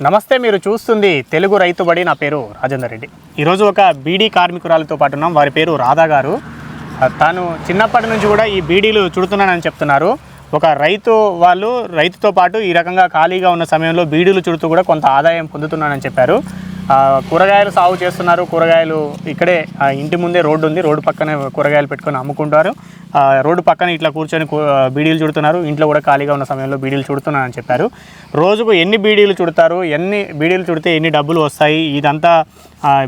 నమస్తే మీరు చూస్తుంది తెలుగు రైతుబడి నా పేరు రాజేందర్ రెడ్డి. ఈరోజు ఒక బీడీ కార్మికురాలతో పాటు ఉన్నాం. వారి పేరు రాధా గారు. తాను చిన్నప్పటి నుంచి కూడా ఈ బీడీలు చుడుతున్నానని చెప్తున్నారు. ఒక రైతు వాళ్ళు రైతుతో పాటు ఈ రకంగా ఖాళీగా ఉన్న సమయంలో బీడీలు చుడుతూ కూడా కొంత ఆదాయం పొందుతున్నానని చెప్పారు. కూరగాయలు సాగు చేస్తున్నారు. కూరగాయలు ఇక్కడే ఇంటి ముందే రోడ్డు ఉంది. రోడ్డు పక్కనే కూరగాయలు పెట్టుకొని అమ్ముకుంటారు. రోడ్డు పక్కన ఇట్లా కూర్చొని బీడీలు చుడుతున్నారు. ఇంట్లో కూడా ఖాళీగా ఉన్న సమయంలో బీడీలు చుడుతున్నారని చెప్పారు. రోజుకు ఎన్ని బీడీలు చుడతారు? ఎన్ని బీడీలు చుడితే ఎన్ని డబ్బులు వస్తాయి? ఇదంతా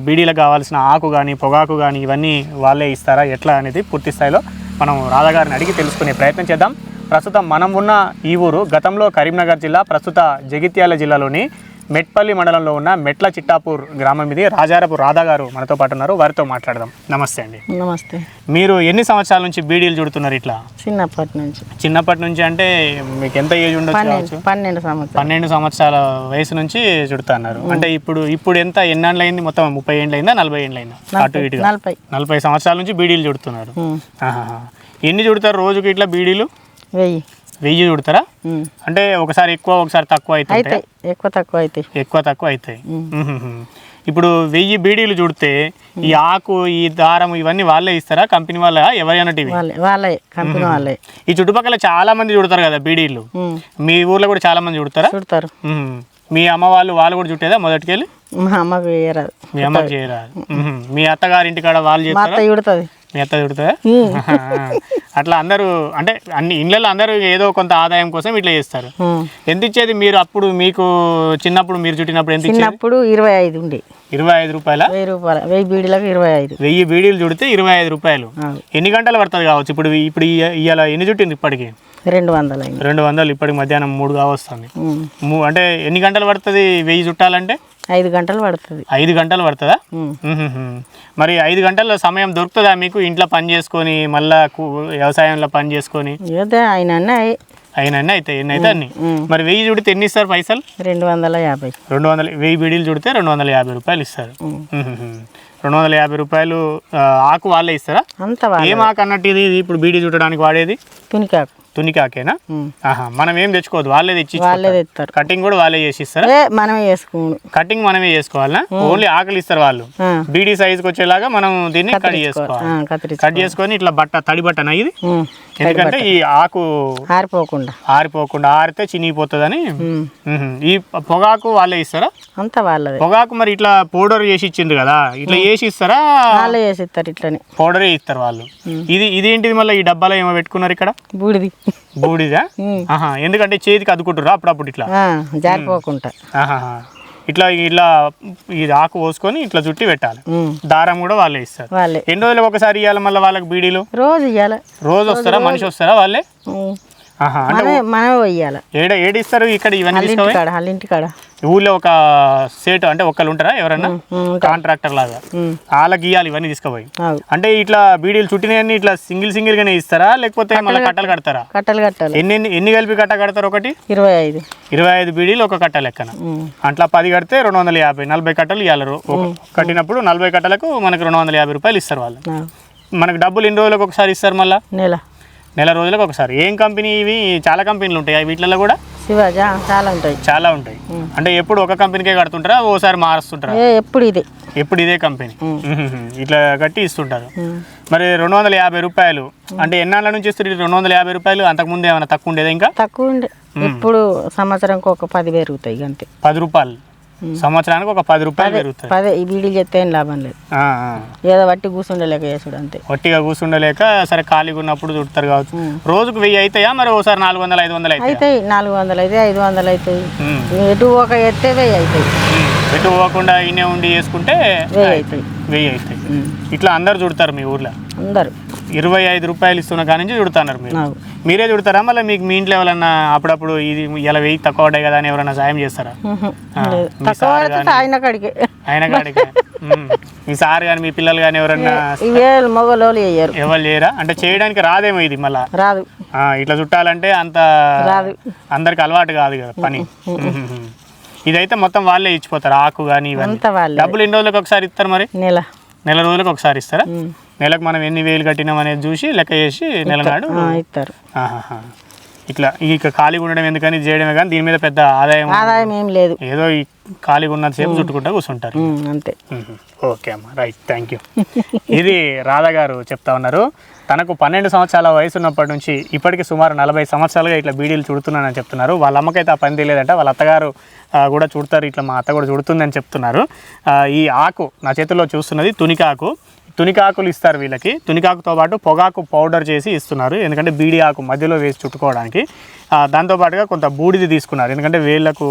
బీడీలకు కావాల్సిన ఆకు కానీ పొగాకు కానీ ఇవన్నీ వాళ్ళే ఇస్తారా? ఎట్లా అనేది పూర్తి స్థాయిలో మనం రాధాగారిని అడిగి తెలుసుకునే ప్రయత్నం చేద్దాం. ప్రస్తుతం మనం ఉన్న ఈ ఊరు గతంలో కరీంనగర్ జిల్లా ప్రస్తుత జగిత్యాల జిల్లాలోని మెట్పల్లి మండలంలో ఉన్న మెట్ల చిట్టాపూర్ గ్రామం ఇది. రాజారపు రాధా గారు మనతో పాటు ఉన్నారు. వారితో మాట్లాడదాం. నమస్తే అండి. నమస్తే. మీరు ఎన్ని సంవత్సరాల నుంచి బీడీలు చుడుతున్నారు ఇట్లా? చిన్నప్పటి నుంచి. చిన్నప్పటి నుంచి అంటే మీకు ఎంత ఏజ్ ఉండొచ్చు పన్నెండు సంవత్సరాలు. పన్నెండు సంవత్సరాల వయసు నుంచి చుడుతున్నారు. అంటే ఇప్పుడు ఇప్పుడు ఎంత ఎన్నాళ్ళు అయింది మొత్తం ముప్పై ఏళ్ళు అయిందా నలభై ఏళ్ళు అయిందా అటు ఇటుగా నలభై. నలభై సంవత్సరాల నుంచి బీడీలు చుడుతున్నారు. ఎన్ని చుడతారు రోజుకి ఇట్లా బీడీలు? వెయ్యి. వెయ్యి చుడతారా. అంటే ఒకసారి ఎక్కువ ఒకసారి తక్కువ అవుతాయి ఎక్కువ తక్కువ అవుతాయి. ఎక్కువ తక్కువ అవుతాయి. ఇప్పుడు వెయ్యి బీడీలు చుడితే ఈ ఆకు ఈ దారం ఇవన్నీ వాళ్ళే ఇస్తారా? కంపెనీ వాళ్ళ ఎవరైనా టీవీ? వాళ్ళే కంపెనీ వాళ్ళే. ఈ చుట్టుపక్కల చాలా మంది చుడతారు కదా బీడీలు. మీ ఊర్లో కూడా చాలా మంది చుడతారా? చుడతారు. మీ అమ్మ వాళ్ళు వాళ్ళు కూడా చుట్టేదా మొదటికెళ్ళి? మా అమ్మకు వేయరాదు మీ అమ్మకి చేయరాదు. మీ అత్తగారి ఇంటికాడ వాళ్ళు చేస్తారా? చుడుతుంది అత్త చుడుతుందా అట్లా అందరూ అంటే అన్ని ఇళ్ళల్లో అందరూ ఏదో కొంత ఆదాయం కోసం ఇట్లా చేస్తారు. ఎంత ఇచ్చేది మీరు అప్పుడు మీకు చిన్నప్పుడు మీరు చుట్టినప్పుడు ఎంత చిన్నప్పుడు ఇరవై ఐదు ఉండే. ఇరవై ఐదు రూపాయల? వెయ్యి రూపాయలు వెయ్యి బీడీలకు ఇరవై ఐదు. వెయ్యి బీడీలు చుడితే ఇరవై ఐదు రూపాయలు. ఎన్ని గంటలు పడుతుంది కావచ్చు? ఇప్పుడు ఇప్పుడు ఇవాళ ఎన్ని చుట్టింది ఇప్పటికి? రెండు వందలు రెండు వందలు ఇప్పటికి మధ్యాహ్నం మూడు కావస్తుంది. అంటే ఎన్ని గంటలు పడుతుంది వెయ్యి చుట్టాలంటే? ఐదు గంటలు పడుతుంది. ఐదు గంటలు పడుతుందా. మరి ఐదు గంటల సమయం దొరుకుతుందా మీకు ఇంట్లో పని చేసుకొని మళ్ళా వ్యవసాయంలో పని చేసుకొని? ఏదో ఆయన అన్నీ అయితే ఎన్ని అయితే అన్ని మరి వెయ్యి చుడితే ఎన్ని ఇస్తారు పైసలు? రెండు వందల యాభై. రెండు వందల వెయ్యి బీడీలు చుడితే రెండు వందల యాభై రూపాయలు ఇస్తారు. రెండు వందల యాభై రూపాయలు ఆకు వాళ్ళే ఇస్తారా? అంత ఏం ఆకు అన్నట్టు ఇది? ఇది ఇప్పుడు బీడీ చుట్టడానికి వాడేది? తునికాకు తునికాకేనా. ఆహా మనం ఏం తెచ్చుకోవద్దు వాళ్ళే తెచ్చి వాళ్ళే తెస్తారు. కటింగ్ కూడా వాళ్ళే చేసి ఇస్తారా మనమే కటింగ్ మనమే చేసుకోవాలనా ఓన్లీ ఆకలి ఇస్తారు వాళ్ళు. బీడీ సైజుకి వచ్చేలాగా మనం దీన్ని కట్ చేసుకోవాలి. కట్ చేసుకొని ఇట్లా బట్ట తడి బట్టనా ఇది. ఎందుకంటే ఈ ఆకు ఆరిపోకుండా. ఆరిపోకుండా ఆరితే చినిగిపోతుందని. ఈ పొగాకు వాళ్ళే ఇస్తారా? అంతా వాళ్ళదే. పొగాకు మరి ఇట్లా పౌడర్ చేసి ఇచ్చిండ్రు కదా ఇట్లా చేసి ఇస్తారా? వాళ్ళే చేసి ఇస్తారు ఇట్లనే. పౌడరే ఇస్తారు వాళ్ళు. ఇది ఇదేంటిది మళ్ళీ ఈ డబ్బాలో ఏమో పెట్టుకున్నారు ఇక్కడ? బూడిది. బూడిదా. ఆహా ఎందుకంటే చేతికి అద్దుకుంటారు అప్పుడప్పుడు ఇట్లా? జారిపోకుండా. ఇట్లా ఇట్లా ఇది ఆకు పోసుకొని ఇట్లా చుట్టి పెట్టాలి. దారం కూడా వాళ్ళే ఇస్తారు. ఎన్ని రోజులకు ఒకసారి ఇవ్వాలి మళ్ళీ వాళ్ళకి బీడీలు? రోజు ఇవ్వాలి రోజు వస్తారా? మనిషి వస్తారా వాళ్ళే? మనమే మనమే పోయాలి. ఏడ ఏడిస్తారు ఇక్కడ ఇవన్నీ వాళ్ళ ఇంటికాడ ఊళ్ళో ఒక సేటు అంటే ఒక్కరు ఉంటారా ఎవరన్నా? కాంట్రాక్టర్ లాగా. వాళ్ళకి ఇవ్వాలి ఇవన్నీ తీసుకుపోయి. అంటే ఇట్లా బీడీలు చుట్టినవన్నీ ఇట్లా సింగిల్ సింగిల్ గానే ఇస్తారా? లేకపోతే మళ్ళీ కట్టలు కడతారా? కట్టలు కట్టాలి. ఎన్ని ఎన్ని- కలిపి కట్ట కడతారు ఒకటి? ఇరవై ఐదు. ఇరవై ఐదు బీడీలు ఒక కట్ట లెక్కన. అట్లా పది కడితే రెండు వందల యాభై నలభై కట్టలు ఇవ్వాలి కట్టినప్పుడు నలభై కట్టలకు మనకు రెండు వందల యాభై రూపాయలు ఇస్తారు వాళ్ళు. మనకు డబ్బులు ఎన్ని రోజులకు ఒకసారి ఇస్తారు మళ్ళీ? నెల. నెల రోజులకు ఒకసారి. ఏం కంపెనీ ఇవి? చాలా కంపెనీలు ఉంటాయి. వీటిలలో కూడా శివాజా చాలా ఉంటాయి. చాలా ఉంటాయి. అంటే ఎప్పుడు ఒక కంపెనీకే కడుతుంటారా? ఓసారి మారుస్తుంటారా? ఎప్పుడు ఇదే. ఎప్పుడు ఇదే కంపెనీ. ఇట్లా కట్టి ఇస్తుంటారు. మరి రెండు వందల యాభై రూపాయలు. అంటే ఎన్నాళ్ళ నుంచి ఇస్తారు రెండు వందల యాభై రూపాయలు? అంతకుముందు ఏమైనా తక్కువ ఉండేదా ఇంకా? తక్కువ ఉండే. ఎప్పుడు సంవత్సరంకి ఒక పది పెరుగుతాయి అంతే. పది రూపాయలు. సంవత్సరానికి ఒక పది రూపాయలు పెరుగుతాయి. పదే ఈ బీడీలు చెప్తే ఏం లాభం లేదు. ఏదో వట్టి కూర్చుండలేక చేసుడు అంతే. ఒట్టిగా కూర్చుండలేక సరే ఖాళీగా ఉన్నప్పుడు చుడతారు కావచ్చు. రోజుకు వెయ్యి అవుతాయా మరి ఓసారి నాలుగు వందలు ఐదు వందలు అవుతాయి నాలుగు వందలు అయితే ఐదు వందలు అవుతాయి ఎటు ఒక ఎత్తే వెయ్యి అవుతాయి ఎటు పోకుండా ఇన్నే ఉండి చేసుకుంటే వెయ్యి అవుతాయి వెయ్యి అవుతాయి. ఇట్లా అందరు చుడతారు మీ ఊర్లో? అందరు. ఇరవై ఐదు రూపాయలు ఇస్తున్న కాడి నుంచి చుడుతున్నారు మీరు. మీరే చుడతారా? మళ్ళీ మీకు మీ ఇంట్లో ఎవరన్నా అప్పుడప్పుడు ఇది ఇలా వెయ్యి తక్కువ పడ్డాయి కదా అని ఎవరైనా సాయం చేస్తారా? ఆయన కాడికి. ఆయన కాడికి. ఉమ్. మీ సార్ కానీ మీ పిల్లలు కానీ ఎవరన్నా మొగలోళ్ళు ఎవరు లేరా అంటే చేయడానికి రాదేమో ఇది మళ్ళా. రాదు. ఇట్లా చుట్టాలంటే అంత రాదు. అందరికి అలవాటు కాదు కదా పని. ఇదైతే మొత్తం వాళ్ళే ఇచ్చిపోతారు ఆకు కానీ ఇవన్నీ. డబ్బులు ఎన్ని రోజులకు ఒకసారి ఇస్తారు మరి? నెల. నెల రోజులకు ఒకసారి ఇస్తారా. నెలకు మనం ఎన్ని వేలు కట్టినాం అనేది చూసి లెక్క చేసి నెల నాడు ఆ, ఇస్తారు. ఇట్లా ఇక ఖాళీగా ఉండడం ఎందుకని చేయడమే కానీ దీని మీద పెద్ద ఆదాయం ఆదాయం ఏం లేదు. ఏదో ఈ ఖాళీగా ఉన్నంతసేపు చుట్టుకుంటా కూర్చుంటారు. అంతే. ఓకే అమ్మ. రైట్. Thank you. ఇది రాధా గారు చెప్తా ఉన్నారు. తనకు పన్నెండు సంవత్సరాల వయసు ఉన్నప్పటి నుంచి ఇప్పటికి సుమారు నలభై సంవత్సరాలుగా ఇట్లా బీడీలు చుడుతున్నానని చెప్తున్నారు. వాళ్ళ అమ్మకైతే ఆ పని తెలియదంట. వాళ్ళ అత్తగారు కూడా చుడతారు. ఇట్లా మా అత్త కూడా చుడుతుందని చెప్తున్నారు. ఈ ఆకు నా చేతిలో చూస్తున్నది తునికాకు తునికాకులు ఇస్తారు వీళ్ళకి. తునికాకుతో పాటు పొగాకు పౌడర్ చేసి ఇస్తున్నారు. ఎందుకంటే బీడి ఆకు మధ్యలో వేసి చుట్టుకోవడానికి. దాంతోపాటుగా కొంత బూడిది తీసుకున్నారు. ఎందుకంటే వేళ్ళకు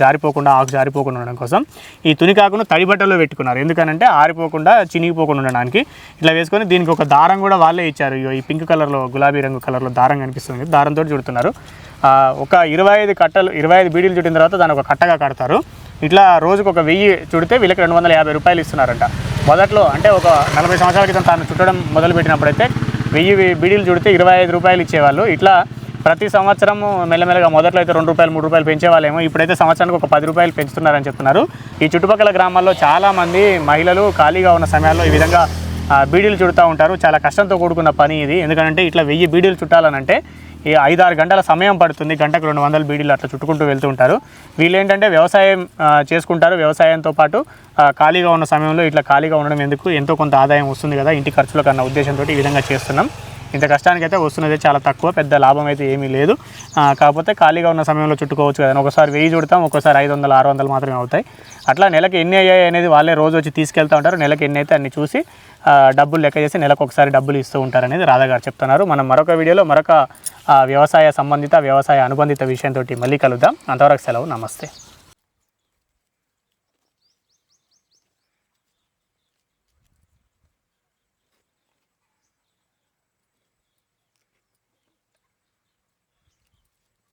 జారిపోకుండా ఆకు జారిపోకుండా ఉండడం కోసం. ఈ తునికాకును తడిబట్టలో పెట్టుకున్నారు. ఎందుకనంటే ఆరిపోకుండా చినిగిపోకుండా ఉండడానికి. ఇట్లా వేసుకొని దీనికి ఒక దారం కూడా వాళ్ళే ఇచ్చారు. ఈ పింక్ కలర్లో గులాబీ రంగు కలర్లో దారం కనిపిస్తుంది దారంతో చుడుతున్నారు. ఒక ఇరవై ఐదు కట్టలు ఇరవై ఐదు బీడీలు చుట్టిన తర్వాత దాన్ని ఒక కట్టగా కడతారు. ఇట్లా రోజుకు ఒక వెయ్యి చుడితే వీళ్ళకి రెండు వందల యాభై రూపాయలు ఇస్తున్నారంట. మొదట్లో అంటే ఒక నలభై సంవత్సరాల క్రితం తాను చుట్టడం మొదలుపెట్టినప్పుడైతే వెయ్యి బీడీలు చుడితే ఇరవై ఐదు రూపాయలు ఇచ్చేవాళ్ళు. ఇట్లా ప్రతి సంవత్సరం మెల్లమెల్లగా మొదట్లో అయితే రెండు రూపాయలు మూడు రూపాయలు పెంచేవాళ్ళేమో ఇప్పుడైతే సంవత్సరానికి ఒక పది రూపాయలు పెంచుతున్నారని చెప్తున్నారు. ఈ చుట్టుపక్కల గ్రామాల్లో చాలామంది మహిళలు ఖాళీగా ఉన్న సమయాల్లో ఈ విధంగా బీడీలు చుడుతూ ఉంటారు. చాలా కష్టంతో కూడుకున్న పని ఇది. ఎందుకంటే ఇట్లా వెయ్యి బీడీలు చుట్టాలనంటే ఈ ఐదు ఆరు గంటల సమయం పడుతుంది. గంటకు రెండు వందల బీడీలు అట్లా చుట్టుకుంటూ వెళ్తూ ఉంటారు. వీళ్ళు ఏంటంటే వ్యవసాయం చేసుకుంటారు. వ్యవసాయంతో పాటు ఖాళీగా ఉన్న సమయంలో ఇట్లా ఖాళీగా ఉండడం ఎందుకు? ఎంతో కొంత ఆదాయం వస్తుంది కదా. ఇంటి ఖర్చులకు అన్న ఉద్దేశంతో ఈ విధంగా చేస్తున్నాం. ఇంత కష్టానికి అయితే వస్తున్నది చాలా తక్కువ పెద్ద లాభం అయితే ఏమీ లేదు. కాకపోతే ఖాళీగా ఉన్న సమయంలో చుట్టుకోవచ్చు కదా. ఒకసారి వెయ్యి చుడతాం ఒకసారి ఐదు వందలు ఆరు వందలు మాత్రమే అవుతాయి. అట్లా నెలకు ఎన్ని అయ్యాయి అనేది వాళ్ళే రోజు వచ్చి తీసుకెళ్తూ ఉంటారు. నెలకు ఎన్ని అయితే అన్ని చూసి డబ్బులు లెక్క చేసి నెలకు ఒకసారి డబ్బులు ఇస్తూ ఉంటారు అనేది చెప్తున్నారు. మనం మరొక వీడియోలో మరొక వ్యవసాయ సంబంధిత వ్యవసాయ అనుబంధిత విషయంతో మళ్ళీ కలుద్దాం. అంతవరకు సెలవు. నమస్తే.